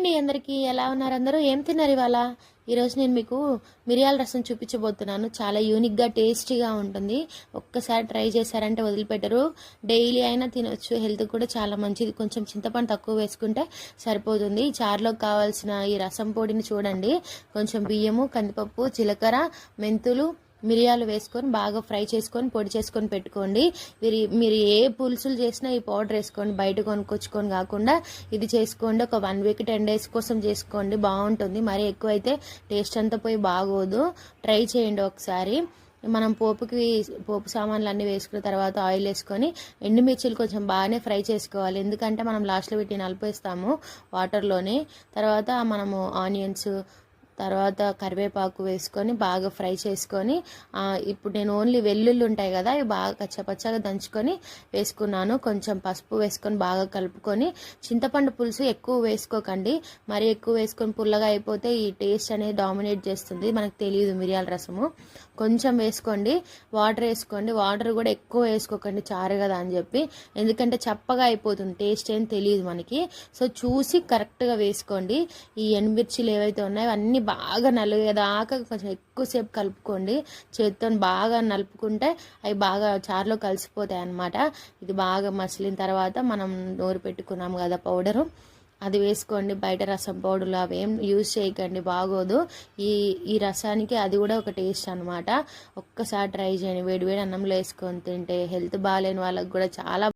అండి అందరికీ ఎలా ఉన్నారు అందరూ? ఏం తిన్నారు ఇవాళ? ఈరోజు నేను మీకు మిరియాల రసం చూపించబోతున్నాను. చాలా యూనిక్గా టేస్టీగా ఉంటుంది. ఒక్కసారి ట్రై చేశారంటే వదిలిపెట్టరు. డైలీ అయినా తినొచ్చు. హెల్త్ కూడా చాలా మంచిది. కొంచెం చింతపండు తక్కువ వేసుకుంటే సరిపోతుంది. చారులోకి కావాల్సిన ఈ రసం పొడిని చూడండి. కొంచెం బియ్యము కందిపప్పు జీలకర్ర మెంతులు మిరియాలు వేసుకొని బాగా ఫ్రై చేసుకొని పొడి చేసుకొని పెట్టుకోండి. మీరు మీరు ఏ పులుసులు చేసినా ఈ పౌడర్ వేసుకోండి. బయట కొనుక్కొచ్చుకొని కాకుండా ఇది చేసుకోండి. ఒక వన్ వీక్ టెన్ డేస్ కోసం చేసుకోండి. బాగుంటుంది. మరీ ఎక్కువ అయితే టేస్ట్ అంతా పోయి బాగోదు. ట్రై చేయండి ఒకసారి. మనం పోపుకి పోపు సామాన్లు అన్నీ వేసుకున్న తర్వాత ఆయిల్ వేసుకొని ఎండుమిర్చిలు కొంచెం బాగానే ఫ్రై చేసుకోవాలి. ఎందుకంటే మనం లాస్ట్లో వీటిని నలిపేస్తాము వాటర్లోనే. తర్వాత మనము ఆనియన్స్ తర్వాత కరివేపాకు వేసుకొని బాగా ఫ్రై చేసుకొని ఇప్పుడు నేను ఓన్లీ వెల్లుల్లి ఉంటాయి కదా అవి బాగా కచ్చపచ్చగా దంచుకొని వేసుకున్నాను. కొంచెం పసుపు వేసుకొని బాగా కలుపుకొని చింతపండు పులుసు ఎక్కువ వేసుకోకండి. మరి ఎక్కువ వేసుకొని పుల్లగా అయిపోతే ఈ టేస్ట్ అనేది డామినేట్ చేస్తుంది. మనకు తెలియదు మిరియాల రసము. కొంచెం వేసుకోండి. వాటర్ వేసుకోండి. వాటర్ కూడా ఎక్కువ వేసుకోకండి చారు కదా అని చెప్పి. ఎందుకంటే చప్పగా అయిపోతుంది టేస్ట్ ఏం తెలియదు మనకి. సో చూసి కరెక్ట్గా వేసుకోండి. ఈ ఎండుమిర్చిలు ఏవైతే ఉన్నాయో అన్నీ బాగా నలిగేదాకా కొంచెం ఎక్కువసేపు కలుపుకోండి. చేతితో బాగా నలుపుకుంటే అవి బాగా చారులో కలిసిపోతాయి అన్నమాట. ఇది బాగా మసిలిన తర్వాత మనం నూరు పెట్టుకున్నాం కదా పౌడరు. అది వేసుకోండి. బయట రసం పౌడర్లు అవి ఏం యూజ్ చేయకండి. బాగోదు. ఈ ఈ రసానికి అది కూడా ఒక టేస్ట్ అనమాట ఒక్కసారి ట్రై చేయండి. వేడివేడి అన్నంలో వేసుకొని తింటే హెల్త్ బాగాలేని వాళ్ళకి కూడా చాలా